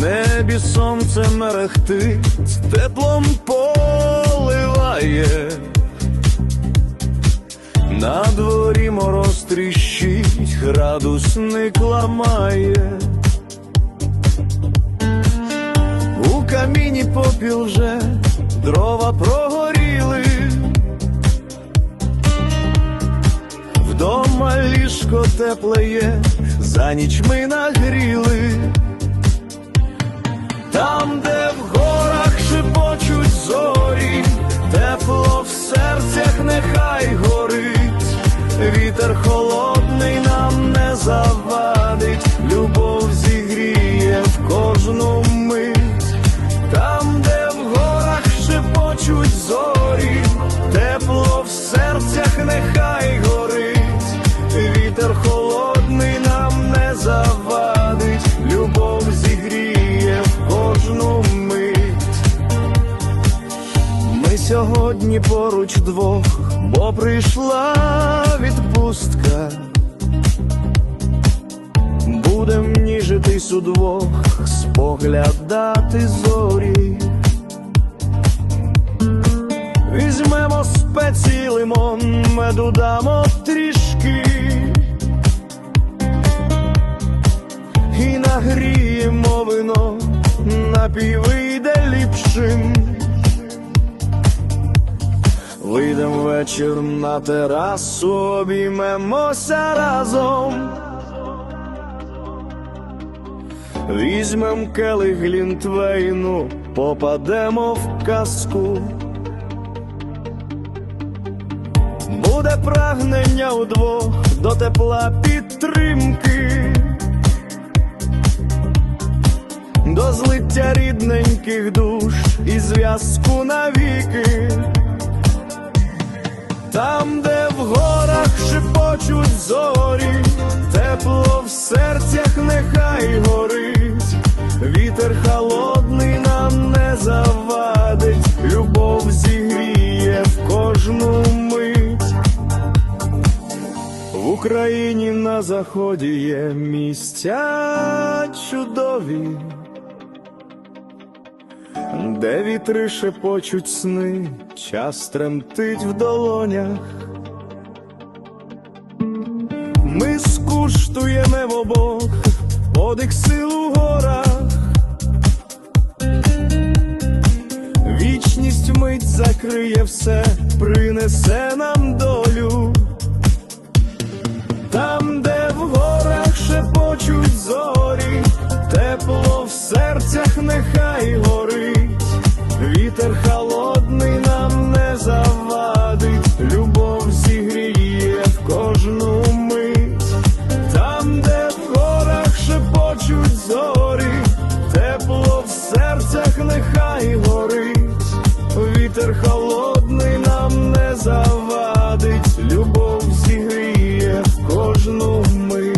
небі сонце мерехтить, теплом поливає. На дворі мороз тріщить, градусник ламає. У каміні попіл вже дрова прогоріли. Вдома ліжко тепле є, за ніч ми нагріли. Вітер сьогодні поруч двох, бо прийшла відпустка. Будем ніжитись удвох, споглядати зорі. Візьмемо спеції лимон, меду дамо трішки. І нагріємо вино, напій вийде ліпшим. Вийдем вечір на терасу, обіймемося разом. Візьмем келих глінтвейну, попадемо в казку. Буде прагнення удвох до тепла підтримки, до злиття рідненьких душ і зв'язку навіки. Там, де в горах шепочуть зорі, тепло в серцях нехай горить, вітер холодний нам не завадить, любов зігріє в кожну мить. В Україні на заході є місця чудові, де вітри шепочуть сни, час тремтить в долонях, ми скуштуємо в обох, подих сил у горах, вічність мить закриє все, принесе нам долю, там, де в горах шепочуть зорі, тепло в серцях нехай горить вітер холодний нам не завадить, любов зігріє в кожну мить, там, де в горах шепочуть зорі, тепло в серцях нехай горить, вітер холодний нам не завадить, любов зігріє в кожну мить.